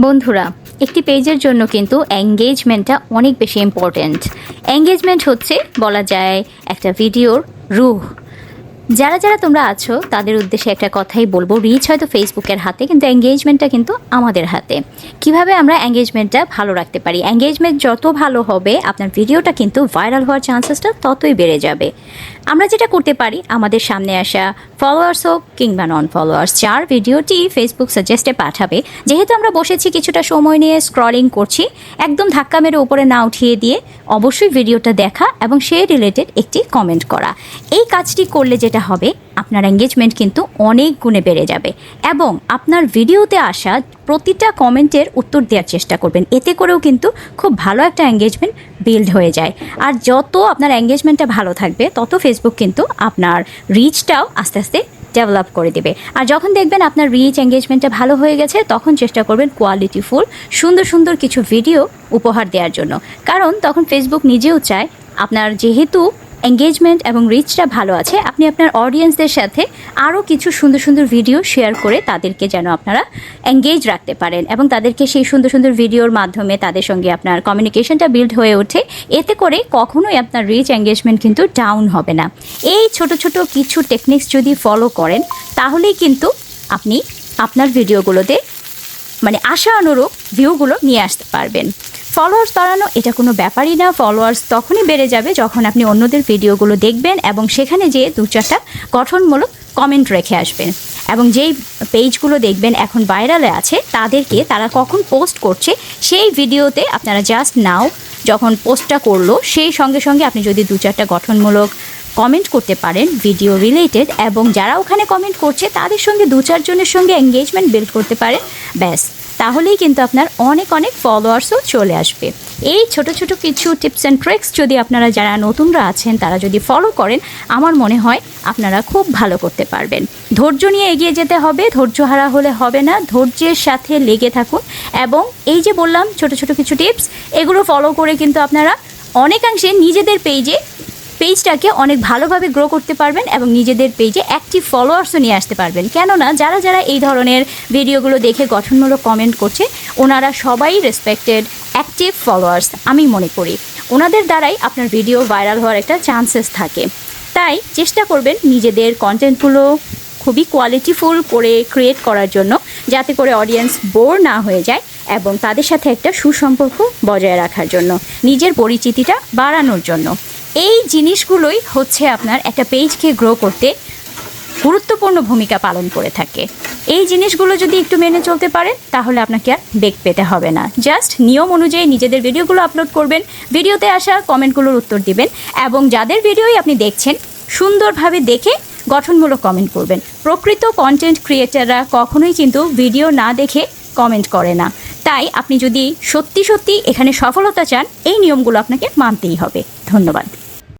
বন্ধুরা, একটি পেজের জন্য কিন্তু এঙ্গেজমেন্টটা অনেক বেশি ইম্পর্ট্যান্ট এঙ্গেজমেন্ট হচ্ছে, বলা যায়, একটা ভিডিওর রুহ। যারা যারা তোমরা আছো, তাদের উদ্দেশ্যে একটা কথাই বলব। রিচ হয়তো ফেসবুকের হাতে, কিন্তু এঙ্গেজমেন্টটা কিন্তু আমাদের হাতে। কীভাবে আমরা এঙ্গেজমেন্টটা ভালো রাখতে পারি? এঙ্গেজমেন্ট যত ভালো হবে, আপনার ভিডিওটা কিন্তু ভাইরাল হওয়ার চান্সেসটা ততই বেড়ে যাবে। আমরা যেটা করতে পারি, আমাদের সামনে আসা ফলোয়ার্স হোক কিংবা নন ফলোয়ার্স যার ভিডিওটি ফেসবুক সাজেস্টে পাঠাবে, যেহেতু আমরা বসেছি কিছুটা সময় নিয়ে স্ক্রলিং করছি, একদম ধাক্কা মেরে উপরে না উঠিয়ে দিয়ে অবশ্যই ভিডিওটা দেখা এবং সে রিলেটেড একটি কমেন্ট করা। এই কাজটি করলে যেটা হবে, আপনার এঙ্গেজমেন্ট কিন্তু অনেক গুণে বেড়ে যাবে এবং আপনার ভিডিওতে আসা প্রতিটা কমেন্টের উত্তর দেওয়ার চেষ্টা করবেন। এতে করেও কিন্তু খুব ভালো একটা এঙ্গেজমেন্ট বিল্ড হয়ে যায়। আর যত আপনার এঙ্গেজমেন্টটা ভালো থাকবে, তত ফেসবুক কিন্তু আপনার রিচটাও আস্তে আস্তে ডেভেলপ করে দেবে। আর যখন দেখবেন আপনার রিচ এঙ্গেজমেন্টটা ভালো হয়ে গেছে, তখন চেষ্টা করবেন কোয়ালিটিফুল সুন্দর সুন্দর কিছু ভিডিও উপহার দেওয়ার জন্য। কারণ তখন ফেসবুক নিজেও চায় আপনার যেহেতু এঙ্গেজমেন্ট এবং রিচটা ভালো আছে, আপনি আপনার অডিয়েন্সদের সাথে আরও কিছু সুন্দর সুন্দর ভিডিও শেয়ার করে তাদেরকে যেন আপনারা এঙ্গেজ রাখতে পারেন এবং তাদেরকে সেই সুন্দর সুন্দর ভিডিওর মাধ্যমে তাদের সঙ্গে আপনার কমিউনিকেশনটা বিল্ড হয়ে ওঠে। এতে করে কখনোই আপনার রিচ এঙ্গেজমেন্ট কিন্তু ডাউন হবে না। এই ছোট ছোট কিছু টেকনিক্স যদি ফলো করেন, তাহলেই কিন্তু আপনি আপনার ভিডিওগুলোতে মানে আশা অনুরূপ ভিউগুলো নিয়ে আসতে পারবেন। ফলোয়ার্স বাড়ানো, এটা কোনো ব্যাপারই না। ফলোয়ার্স তখনই বেড়ে যাবে যখন আপনি অন্যদের ভিডিওগুলো দেখবেন এবং সেখানে যেয়ে দু চারটা গঠনমূলক কমেন্ট রেখে আসবেন। এবং যেই পেজগুলো দেখবেন এখন ভাইরালে আছে, তাদেরকে তারা কখন পোস্ট করছে, সেই ভিডিওতে আপনারা জাস্ট নাও যখন পোস্টটা করল, সেই সঙ্গে সঙ্গে আপনি যদি দু চারটা গঠনমূলক কমেন্ট করতে পারেন ভিডিও রিলেটেড এবং যারা ওখানে কমেন্ট করছে, তাদের সঙ্গে দু চারজনের সঙ্গে এঙ্গেজমেন্ট বিল্ড করতে পারেন, ব্যাস। তাহলেই কিন্তু আপনার অনেক অনেক ফলোয়ার্সও চলে আসবে। এই ছোট ছোট কিছু টিপস অ্যান্ড ট্রিক্স যদি আপনারা যারা নতুনরা আছেন, তারা যদি ফলো করেন, আমার মনে হয় আপনারা খুব ভালো করতে পারবেন। ধৈর্য নিয়ে এগিয়ে যেতে হবে, ধৈর্য হারা হলে হবে না। ধৈর্যের সাথে লেগে থাকুন এবং এই যে বললাম ছোট ছোট কিছু টিপস এগুলো ফলো করে কিন্তু আপনারা অনেকাংশে নিজেদের পেজে পেজটাকে অনেক ভালোভাবে গ্রো করতে পারবেন এবং নিজেদের পেজে অ্যাক্টিভ ফলোয়ার্সও নিয়ে আসতে পারবেন। কেননা যারা যারা এই ধরনের ভিডিওগুলো দেখে গঠনমূলক কমেন্ট করছে, ওনারা সবাই রেসপেক্টেড অ্যাক্টিভ ফলোয়ার্স আমি মনে করি। ওনাদের দ্বারাই আপনার ভিডিও ভাইরাল হওয়ার একটা চান্সেস থাকে। তাই চেষ্টা করবেন নিজেদের কন্টেন্টগুলো খুবই কোয়ালিটিফুল করে ক্রিয়েট করার জন্য, যাতে করে অডিয়েন্স বোর না হয়ে যায় এবং তাদের সাথে একটা সুসম্পর্ক বজায় রাখার জন্য, নিজের পরিচিতিটা বাড়ানোর জন্য। এই জিনিসগুলোই হচ্ছে আপনার একটা পেজকে গ্রো করতে গুরুত্বপূর্ণ ভূমিকা পালন করে থাকে। এই জিনিসগুলো যদি একটু মেনে চলতে পারেন, তাহলে আপনাকে আর বেগ পেতে হবে না। জাস্ট নিয়ম অনুযায়ী নিজেদের ভিডিওগুলো আপলোড করবেন, ভিডিওতে আসা কমেন্টগুলোর উত্তর দিবেন, এবং যাদের ভিডিওই আপনি দেখছেন, সুন্দরভাবে দেখে গঠনমূলক কমেন্ট করবেন। প্রকৃত কন্টেন্ট ক্রিয়েটাররা কখনোই কিন্তু ভিডিও না দেখে কমেন্ট করে না। তাই আপনি যদি সত্যি সত্যি এখানে সফলতা চান, এই নিয়মগুলো আপনাকে মানতেই হবে। ধন্যবাদ।